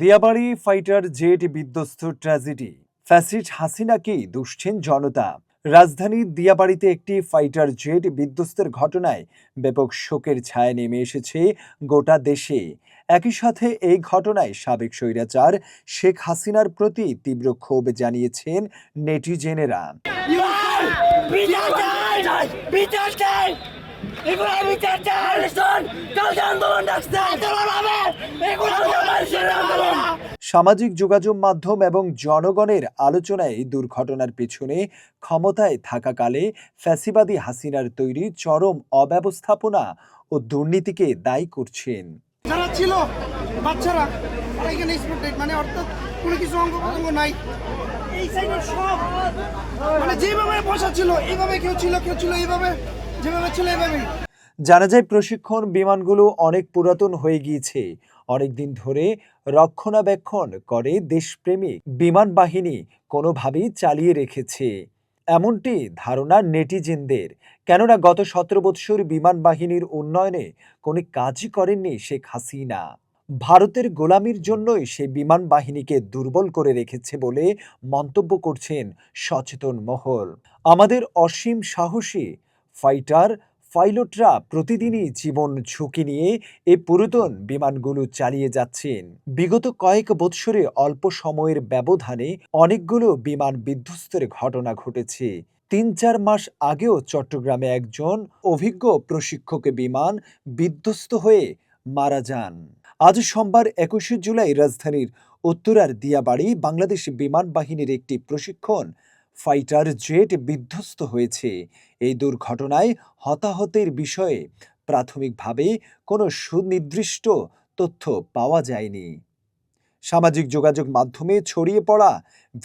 Diabari fighter jet বিধ্বস্ত tragedy. Fascist হাসিনাকে দুষছেন জনতা। রাজধানীর দিয়াবাড়িতে একটি ফাইটার জেট বিধ্বস্তের ঘটনায় ব্যাপক শোকের ছায়া নেমে এসেছে গোটা দেশে। একই সাথে এই ঘটনায় সাবেক স্বৈরাচার শেখ হাসিনার প্রতি তীব্র ক্ষোভ জানিয়েছেন নেটিজেনেরা। বিচার চাই বিচার চাই এগুলো বিচার চাই শোন কালকে আন্দোলন ডাকছে। আন্দোলন হবে। এগুলো মানুষের আন্দোলন। সামাজিক যোগাযোগ মাধ্যম এবং জনগণের আলোচনায় এই দুর্ঘটনার পেছনে ক্ষমতায় থাকাকালে ফ্যাসিবাদী হাসিনার তৈরি চরম অব্যবস্থাপনা ও দুর্নীতিকে দায়ী করছেন। যারা ছিল বাচ্চারা তারা এখানে স্পটেড মানে অর্থাৎ কোনো কিছু অঙ্গ প্রত্যঙ্গ নাই। এই সাইডে সব। মানে যেভাবে বসা ছিল এইভাবে কেউ ছিল কেউ ছিল এইভাবে জানা যায় প্রশিক্ষণ বিমানগুলো অনেক পুরাতন হয়ে গিয়েছে। অনেক দিন ধরে রক্ষণাবেক্ষণ করে দেশপ্রেমিক বিমান বাহিনী কোনোভাবেই চালিয়ে রেখেছে। এমনটি ধারণা নেটিজেনদের। কেননা গত সতেরো বৎসর বিমান বাহিনীর উন্নয়নে কোনো কাজই করেননি শেখ হাসিনা। ভারতের গোলামির জন্যই সে বিমান বাহিনীকে দুর্বল করে রেখেছে বলে মন্তব্য করছেন সচেতন মহল। আমাদের অসীম সাহসী ফাইটার পাইলটরা প্রতিদিনই জীবন ঝুঁকি নিয়ে এই পুরাতন বিমানগুলো চালিয়ে যাচ্ছেন। বিগত কয়েক বৎসরে অল্প সময়ের ব্যবধানে অনেকগুলো বিমান বিধ্বস্তের ঘটনা ঘটেছে। তিন চার মাস আগেও চট্টগ্রামে একজন অভিজ্ঞ প্রশিক্ষক বিমান বিধ্বস্ত হয়ে মারা যান। আজ সোমবার একুশে জুলাই রাজধানীর উত্তরার দিয়াবাড়ি বাংলাদেশ বিমান বাহিনীর একটি প্রশিক্ষণ ফাইটার জেট বিধ্বস্ত হয়েছে। এই দুর্ঘটনায় হতাহতের বিষয়ে প্রাথমিকভাবে কোনো সুনির্দিষ্ট তথ্য পাওয়া যায়নি। সামাজিক যোগাযোগ মাধ্যমে ছড়িয়ে পড়া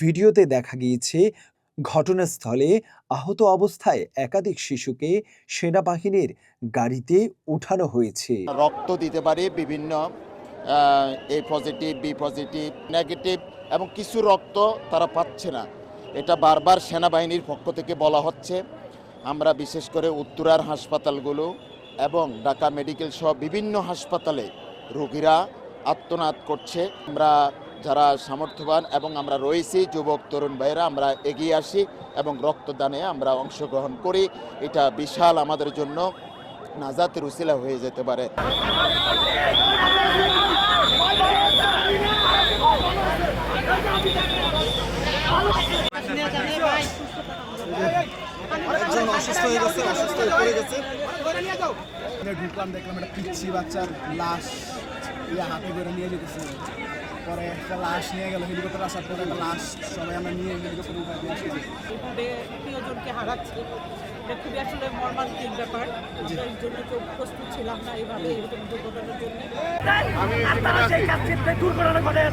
ভিডিওতে দেখা গিয়েছে, ঘটনাস্থলে আহত অবস্থায় একাধিক শিশুকে সেনাবাহিনীর গাড়িতে উঠানো হয়েছে। রক্ত দিতে পারে বিভিন্ন A positive, B positive, negative, এবং কিছু রক্ত তারা পাচ্ছে না। এটা বারবার সেনাবাহিনীর পক্ষ থেকে বলা হচ্ছে। আমরা বিশেষ করে উত্তরার হাসপাতালগুলো এবং ঢাকা মেডিকেল সহ বিভিন্ন হাসপাতালে রোগীরা আত্মনাদ করছে। আমরা যারা সামর্থ্যবান এবং আমরা রয়েছি, যুবক, তরুণ ভাইয়েরা, আমরা এগিয়ে আসি এবং রক্তদানে আমরা অংশগ্রহণ করি। এটা বিশাল আমাদের জন্য নাজাতের উসিলা হয়ে যেতে পারে। একজন অসুস্থ হয়ে গেছে অসুস্থ হয়ে পড়ে গেছে। ঢুকলাম দেখলাম একটা পিচ্ছি বাচ্চার লাশ ইয়ে হাতে করে নিয়ে যেতেছে। পরে একটা লাশ নিয়ে গেল হেলিকপ্টার আসার পরে একটা লাশ সবাই আমরা নিয়ে হেলিকপ্টার উঠাই দিয়ে আসলাম প্রিয়জনকে হারাচ্ছে এটা খুবই আসলে মর্মান্তিক ব্যাপার। এর জন্য কেউ প্রস্তুত ছিলাম না এইভাবে এরকম দুর্ঘটনার জন্য। ঘটে